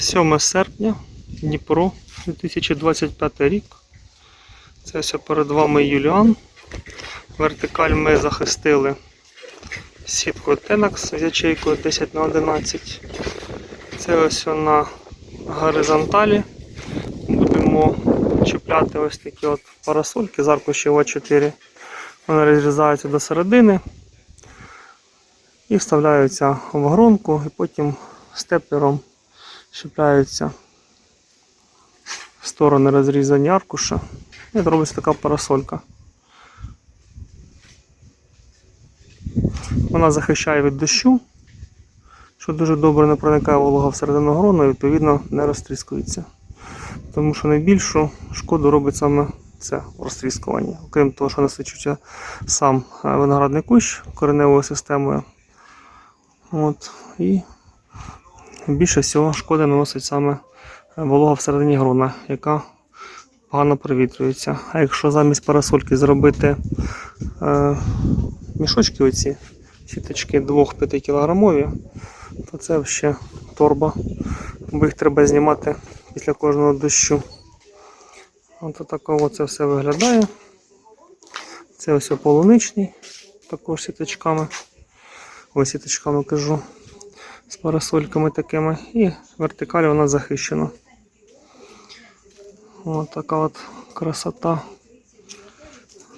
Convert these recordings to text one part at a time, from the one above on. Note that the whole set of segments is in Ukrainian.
7 серпня, Дніпро, 2025 рік. Це все перед вами Юліан. Вертикаль ми захистили сіткою Tenax з ячейкою 10 на 11 Це ось на горизонталі. Будемо чіпляти ось такі от парасольки з аркушів А4. Вони розрізаються до середини і вставляються в гронку, і потім степлером чіпляються в сторони розрізані аркуша. І робиться така парасолька. Вона захищає від дощу, що дуже добре не проникає волога всередину грону і відповідно не розтріскується. Тому що найбільшу шкоду робить саме це розтріскування. Окрім того, що насичується сам е, виноградний кущ кореневою системою. От, і більше всього шкоди наносить саме волога всередині грона, яка погано провітрюється. А якщо замість парасольки зробити е, мішочки оці, сіточки 2-5 кілограмові, то це ще торба, бо їх треба знімати після кожного дощу. От такого це все виглядає. Це ось полуничний, також сіточками. Ось сіточками кажу. З парасольками такими. І вертикаль вона захищена. Ось така от красота.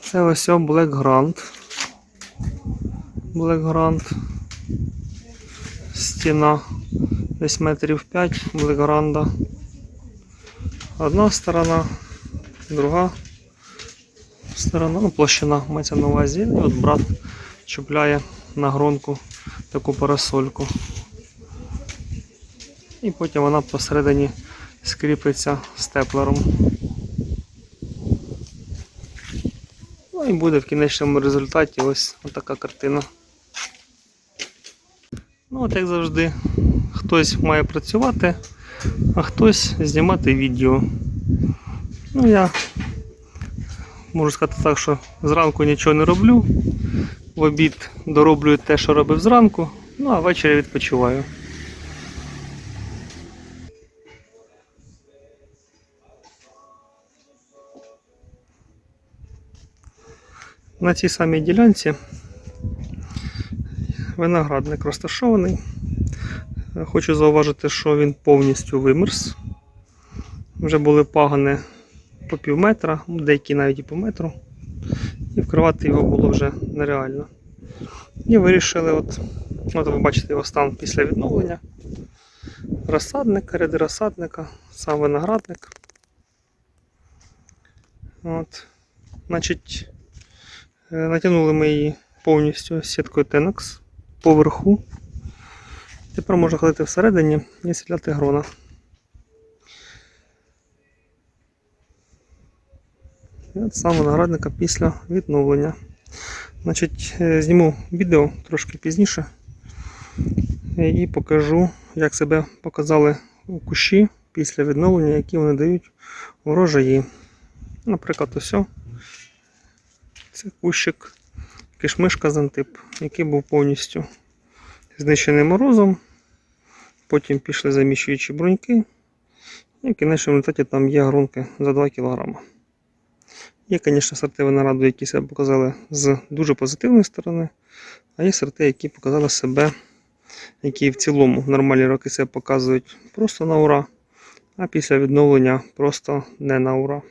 Це ось Black Grand. Black Grand. Стіна десь метрів 5 Black Grand. Одна сторона, друга сторона, ну площина мається на увазі. І от брат чіпляє на гронку таку парасольку. І потім вона посередині скріпиться степлером. Ну і буде в кінечному результаті ось така картина. Ну, от як завжди, хтось має працювати, а хтось знімати відео. Ну, я можу сказати так, що зранку нічого не роблю. В обід дороблюю те, що робив зранку, ну а ввечері відпочиваю. На цій самій ділянці виноградник розташований. Хочу зауважити, що він повністю вимерз. Вже були пагани по пів метра, деякі навіть і по метру. І вкривати його було вже нереально. І вирішили, от, от ви бачите його стан після відновлення. Розсадник, ряди розсадника, сам виноградник. От. Значить, натягнули ми її повністю сіткою Tenax поверху. Тепер можна ходити всередині і стріляти грона. І от сам виноградника після відновлення. Значить, е, зніму відео трошки пізніше е, і покажу, як себе показали кущі після відновлення, які вони дають урожаї. Наприклад, ось. Це кущик кишмишка зантип, який був повністю знищений морозом. Потім пішли заміщуючі бруньки. І в кінечному результаті там є грунки за 2 кг. Є, звісно, сорти винограду, які себе показали з дуже позитивної сторони, а є сорти, які показали себе, які в цілому нормальні роки себе показують просто на ура, а після відновлення просто не на ура.